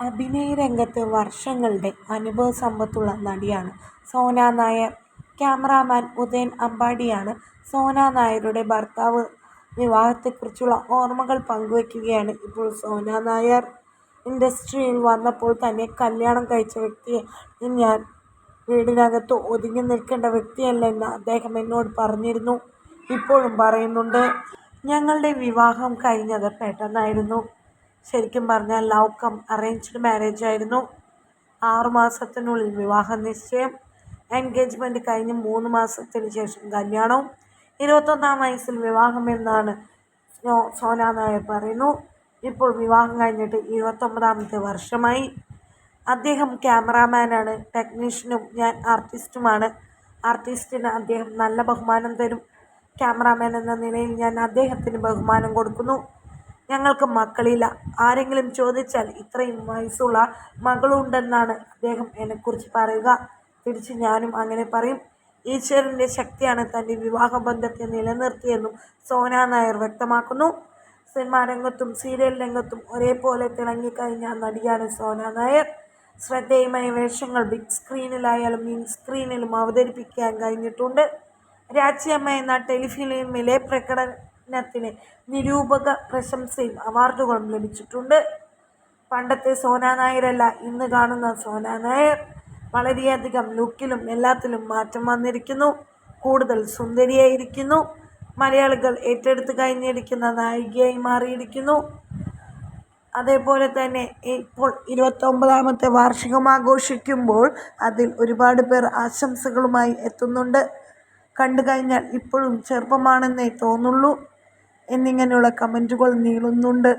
അഭിനയ രംഗത്ത് വർഷങ്ങളുടെ അനുഭവസമ്പത്തുള്ള നടിയാണ് സോന നായർ. ക്യാമറാമാൻ ഉദയൻ അമ്പാടിയാണ് സോന നായരുടെ ഭർത്താവ്. വിവാഹത്തെക്കുറിച്ചുള്ള ഓർമ്മകൾ പങ്കുവയ്ക്കുകയാണ് ഇപ്പോൾ സോന നായർ. ഇൻഡസ്ട്രിയിൽ വന്നപ്പോൾ തന്നെ കല്യാണം കഴിച്ച വ്യക്തിയാണ് ഞാൻ. വീടിനകത്ത് ഒതുങ്ങി നിൽക്കേണ്ട വ്യക്തിയല്ല എന്ന് അദ്ദേഹം എന്നോട് പറഞ്ഞിരുന്നു. ഇപ്പോഴും പറയുന്നുണ്ട്. ഞങ്ങളുടെ വിവാഹം കഴിഞ്ഞത് പെട്ടെന്നായിരുന്നു. ശരിക്കും പറഞ്ഞാൽ ലവ് കം അറേഞ്ച്ഡ് മാരേജ് ആയിരുന്നു ആറുമാസത്തിനുള്ളിൽ വിവാഹ നിശ്ചയം എൻഗേജ്മെന്റ് കഴിഞ്ഞ് മൂന്ന് മാസത്തിന് ശേഷം കല്യാണവും. ഇരുപത്തൊന്നാം വയസ്സിൽ വിവാഹമെന്ന് സോന നായർ പറയുന്നു. ഇപ്പോൾ വിവാഹം കഴിഞ്ഞിട്ട് ഇരുപത്തൊമ്പതാമത്തെ വർഷമായി. അദ്ദേഹം ക്യാമറാമാനാണ്. ടെക്നീഷ്യനും ഞാൻ ആർട്ടിസ്റ്റുമാണ്. ആർട്ടിസ്റ്റിന് അദ്ദേഹം നല്ല ബഹുമാനം തരും. ക്യാമറാമാൻ എന്ന നിലയിൽ ഞാൻ അദ്ദേഹത്തിന് ബഹുമാനം കൊടുക്കുന്നു. ഞങ്ങൾക്ക് മക്കളില്ല. ആരെങ്കിലും ചോദിച്ചാൽ ഇത്രയും വയസ്സുള്ള മകളുണ്ടെന്നാണ് അദ്ദേഹം എന്നെക്കുറിച്ച് പറയുക. തിരിച്ച് ഞാനും അങ്ങനെ പറയും. ഈശ്വരന്റെ ശക്തിയാണ് തന്റെ വിവാഹബന്ധത്തെ നിലനിർത്തിയെന്നും സോന നായർ വ്യക്തമാക്കുന്നു. സിനിമാ രംഗത്തും സീരിയൽ രംഗത്തും ഒരേപോലെ തിളങ്ങിക്കഴിഞ്ഞ നടിയാണ് സോന നായർ. ശ്രദ്ധേയമായ വേഷങ്ങൾ ബിഗ് സ്ക്രീനിലായാലും മിനി സ്ക്രീനിലും അവതരിപ്പിക്കാൻ കഴിഞ്ഞിട്ടുണ്ട്. രാജ്യമ്മ എന്ന ടെലിഫിലിമിലെ പ്രകടനത്തിന് നിരൂപക പ്രശംസയും അവാർഡുകളും ലഭിച്ചിട്ടുണ്ട്. പണ്ടത്തെ സോന നായരല്ല ഇന്ന് കാണുന്ന സോന നായർ. വളരെയധികം ലുക്കിലും എല്ലാത്തിലും മാറ്റം വന്നിരിക്കുന്നു. കൂടുതൽ സുന്ദരിയായിരിക്കുന്നു. മലയാളികൾ ഏറ്റെടുത്ത് കഴിഞ്ഞിരിക്കുന്ന നായികയായി മാറിയിരിക്കുന്നു. അതേപോലെ തന്നെ ഇപ്പോൾ ഇരുപത്തൊമ്പതാമത്തെ വാർഷികം ആഘോഷിക്കുമ്പോൾ അതിൽ ഒരുപാട് പേർ ആശംസകളുമായി എത്തുന്നുണ്ട്. കണ്ടു കഴിഞ്ഞാൽ ഇപ്പോഴും ചെറുപ്പമാണെന്നേ തോന്നുള്ളൂ എന്നിങ്ങനെയുള്ള കമന്റുകൾ നീളുന്നുണ്ട്.